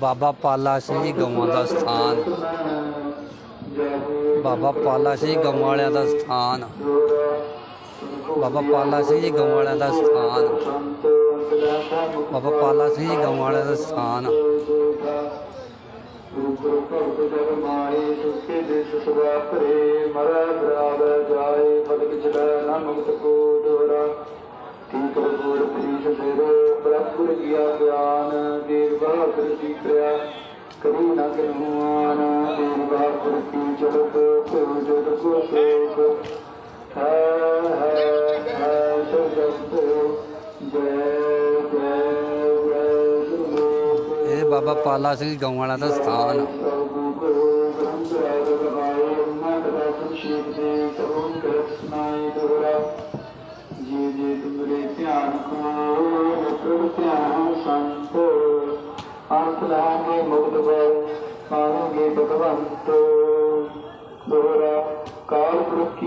ਬਾਬਾ ਪਾਲਾ ਸਿੰਘ ਜੀ ਗਊਆਂ ਦਾ ਸਥਾਨ। ਬਾਬਾ ਪਾਲਾ ਸਿੰਘ ਜੀ ਗਊਆਂ ਵਾਲਿਆਂ ਦਾ ਸਥਾਨ। ਬਾਬਾ ਪਾਲਾ ਸਿੰਘ ਜੀ ਗਊਆਂ ਵਾਲਿਆਂ ਦਾ ਸਥਾਨ। ਬਾਬਾ ਪਾਲਾ ਸਿੰਘ ਜੀ ਗਊਆਂ ਵਾਲਿਆਂ ਦਾ ਸਥਾਨ। ਗੁਰੂ ਭਗਤ ਜਗ ਮਾਰੇ ਸੁਖੇ ਦੇਸ ਸਦਾ ਭਰੇ ਮਰੈ ਬਰਾਬ ਜਾਏ ਬਦਕ ਚੜੈ ਨਾ ਮੁਕਤ ਕੋ ਦੋਰਾ ਬ੍ਰਹਮਪੁਰ ਕੀਆ ਗਿਆਨ ਦੇਵ ਬਹਾਦਰ ਜੀ ਕਿਰਿਆ ਕਰੂ ਨਾ ਕਿਨੁਆਨ ਦੇਵ ਬਹਾਦਰ ਕੀ ਜਗਤ ਭਉ ਜਗਤ ਕੋ ਸੋਖ ਹੈ ਹੈ ਹੈ ਸਜਤ ਜੈ ਜੈ ਜੈ ਇਹ ਬਾਬਾ ਪਾਲਾ ਸਿੰਘ ਜੀ ਵਾਲਾ ਦਾ ਸਥਾਨ ਧਿਆਨ ਸੰਤ ਅੰਤ ਲਾਗੇ ਮੁਕਤ ਭੈ ਪਾਣਗੇ ਭਗਵੰਤ। ਦੋਹਰਾ ਕਾਲ ਪੁਰਖ